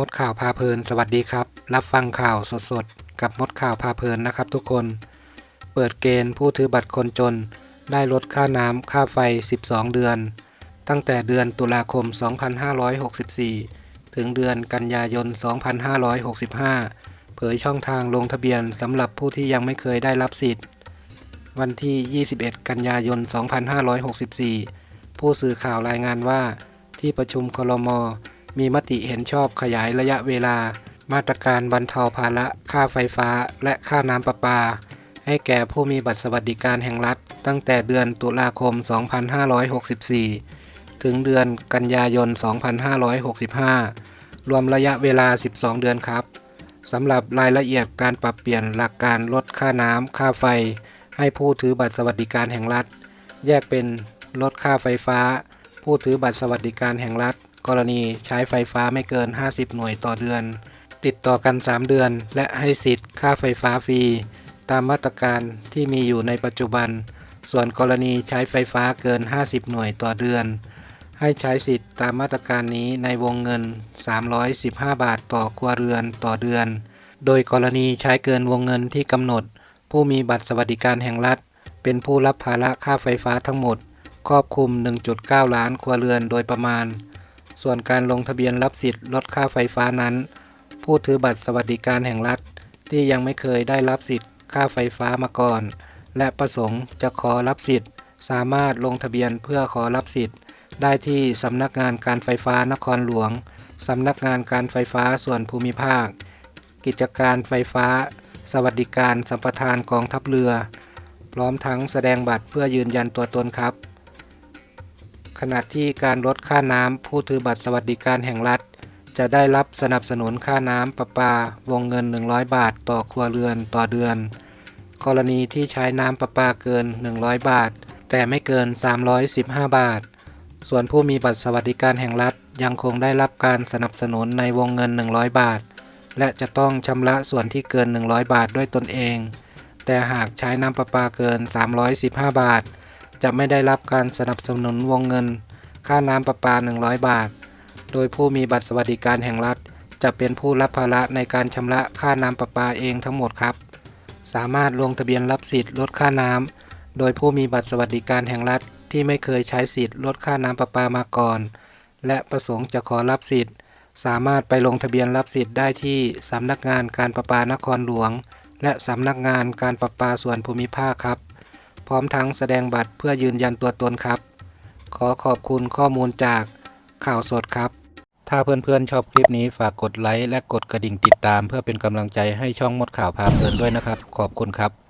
มดข่าวพาเพลิน สวัสดีครับ รับฟังข่าวสดๆ กับมดข่าวพาเพลินนะครับทุกคน เปิดเกณฑ์ผู้ถือบัตรคนจน ได้ลดค่าน้ำค่าไฟ 12 เดือน ตั้งแต่เดือนตุลาคม 2564 ถึงเดือนกันยายน 2565 เผยช่องทางลงทะเบียนสำหรับผู้ที่ยังไม่เคยได้รับสิทธิ์ วันที่ 21 กันยายน 2564 ผู้สื่อข่าวรายงานว่าที่ประชุมคลมอ มีมติเห็นชอบขยายระยะเวลา มาตรการบรรเทาภาระค่าไฟฟ้า และค่าน้ำประปา ให้แก่ผู้มีบัตรสวัสดิการแห่งรัฐ ตั้งแต่เดือนตุลาคม 2564 ถึงเดือนกันยายน 2565 รวมระยะเวลา 12 เดือนครับสำหรับรายละเอียดการปรับเปลี่ยนหลักการลดค่าน้ำค่าไฟ ให้ผู้ถือบัตรสวัสดิการแห่งรัฐ แยกเป็นลดค่าไฟฟ้า ผู้ถือบัตรสวัสดิการแห่งรัฐ กรณีใช้ไฟฟ้าไม่เกิน 50 หน่วยต่อเดือน ติดต่อกัน 3 เดือน และให้สิทธิ์ค่าไฟฟ้าฟรี ตามมาตรการที่มีอยู่ในปัจจุบัน ส่วนกรณีใช้ไฟฟ้าเกิน 50 หน่วยต่อเดือน ให้ใช้สิทธิ์ตามมาตรการนี้ในวงเงิน 315 บาทต่อครัวเรือนต่อเดือน โดยกรณีใช้เกินวงเงินที่กำหนด ผู้มีบัตรสวัสดิการแห่งรัฐ เป็นผู้รับภาระค่าไฟฟ้าทั้งหมด ครอบคลุม 1.9 ล้านครัวเรือนโดยประมาณ ส่วนการลงทะเบียนรับสิทธิ์ลดค่าไฟฟ้านั้น ผู้ถือบัตรสวัสดิการแห่งรัฐ ที่ยังไม่เคยได้รับสิทธิ์ค่าไฟฟ้ามาก่อน และประสงค์จะขอรับสิทธิ์ สามารถลงทะเบียนเพื่อขอรับสิทธิ์ ได้ที่สำนักงานการไฟฟ้านครหลวงสำนักงานการไฟฟ้าส่วนภูมิภาค กิจการไฟฟ้า สวัสดิการสัมปทานกองทัพเรือ พร้อมทั้งแสดงบัตรเพื่อยืนยันตัวตนครับ ขณะที่การลดค่าน้ำผู้ถือบัตรสวัสดิการแห่งรัฐ จะได้รับสนับสนุนค่าน้ำประปาวงเงิน 100 บาทต่อครัวเรือนต่อเดือน กรณีที่ใช้น้ำประปาเกิน 100 บาท แต่ไม่เกิน 315 บาท ส่วนผู้มีบัตรสวัสดิการแห่งรัฐยังคงได้รับการสนับสนุนในวงเงิน 100 บาท และจะต้องชำระส่วนที่เกิน 100 บาทด้วยตนเอง แต่หากใช้น้ำประปาเกิน 315 บาท จะไม่ได้รับการสนับสนุนวงเงิน ค่าน้ำประปา 100 บาท โดยผู้มีบัตรสวัสดิการแห่งรัฐ จะเป็นผู้รับภาระในการชำระค่าน้ำประปาเองทั้งหมดครับ สามารถลงทะเบียนรับสิทธิ์ลดค่าน้ำโดยผู้มีบัตรสวัสดิการแห่งรัฐที่ไม่เคยใช้สิทธิ์ลดค่าน้ำประปามาก่อน และประสงค์จะขอรับสิทธิ์ สามารถไปลงทะเบียนรับสิทธิ์ได้ที่สำนักงานการประปานครหลวง และสำนักงานการประปาส่วนภูมิภาคครับ ร้อมทั้งแสดงบัตรเพื่อยืนยันตัวตนครับ ขอขอบคุณข้อมูลจากข่าวสดครับ ถ้าเพื่อนๆชอบคลิปนี้ฝากกดไลค์และกดกระดิ่งติดตาม เพื่อเป็นกำลังใจให้ช่องมดข่าวพาเพลินด้วยนะครับ ขอบคุณครับ